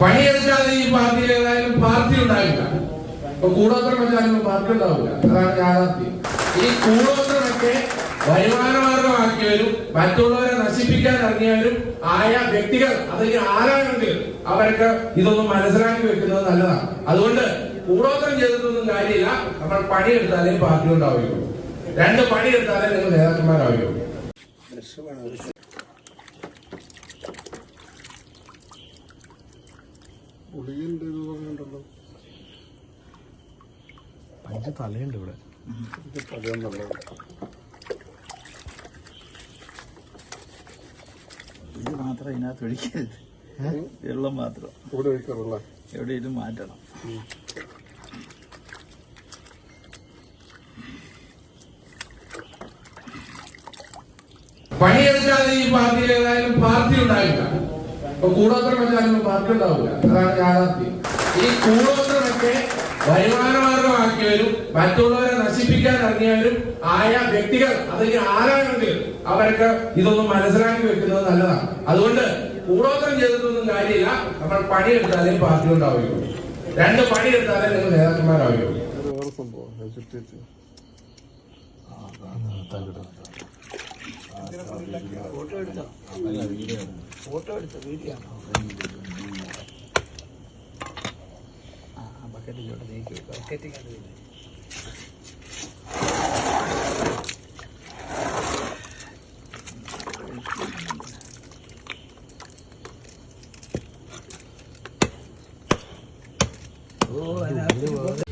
പണിയെടുക്കാതെ ഈ പാർട്ടി ഏതായാലും പാർട്ടി ഉണ്ടാവില്ല. ഇപ്പൊ കൂടോത്രം വെച്ചാലും പാർട്ടി ഉണ്ടാവില്ല. അതാണ് യാഥാർത്ഥ്യം. ഈ കൂടോത്രമൊക്കെ വരുമാനമാർഗമാക്കിയവരും മറ്റുള്ളവരെ നശിപ്പിക്കാൻ ഇറങ്ങിയവരും ആയ വ്യക്തികൾ അല്ലെങ്കിൽ ആരാണെങ്കിലും അവരൊക്കെ ഇതൊന്നും മനസ്സിലാക്കി വെക്കുന്നത് നല്ലതാണ്. അതുകൊണ്ട് കൂടോത്രം ചെയ്തിട്ടൊന്നും കാര്യമില്ല. നമ്മൾ പണിയെടുത്താലേ പാർട്ടി ഉണ്ടാവുകയുള്ളൂ. രണ്ട് പണിയെടുത്താലേ നിങ്ങൾ നേതാക്കന്മാരാവുകയുള്ളൂ. ഗുളികന്റെ ഇത് പറഞ്ഞിട്ടുണ്ടല്ലോ. അഞ്ച് തലയുണ്ട് ഇവിടെ. ഇത് മാത്രം ഇതിനകത്ത് ഒഴിക്കരുത്. വെള്ളം മാത്രം. ഇവിടെ ഒഴിക്കാറുള്ള. എവിടെയും മാറ്റണം. പണിയെടുക്കാതെ ഈ പാർട്ടിയിൽ ഏതായാലും പാർട്ടി ഉണ്ടാവില്ല ഇപ്പൊ കൂടോത്രം വെച്ചാലും പാർട്ടി ഉണ്ടാവില്ല. അതാണ് യാഥാർത്ഥ്യം ഈ കൂടോത്രമൊക്കെ വരുമാനമാർഗമാക്കിയവരും മറ്റുള്ളവരെ നശിപ്പിക്കാൻ ഇറങ്ങിയവരും ആയ വ്യക്തികൾ അല്ലെങ്കിൽ ആരാണെങ്കിലും അവരൊക്കെ ഇതൊന്നും മനസ്സിലാക്കി വെക്കുന്നത് നല്ലതാണ്. അതുകൊണ്ട് കൂടോത്രം ചെയ്തിട്ടൊന്നും കാര്യമില്ല. നമ്മൾ പണിയെടുത്താലേ പാർട്ടി ഉണ്ടാവുകയുള്ളൂ. രണ്ട് പണിയെടുത്താലേ നിങ്ങൾ നേതാക്കന്മാരാവുകയുള്ളൂ. ഇത് ഇങ്ങനെ കുഴിയിലാക്കി ഫോട്ടോ എടുത്തോ ഫോട്ടോ എടുത്തോ വീഡിയോ ആണോ ആ ബക്കറ്റിലോട്ട് നീക്കി ബക്കറ്റിങ്ങോട്ട് ഓ അതിനകത്ത്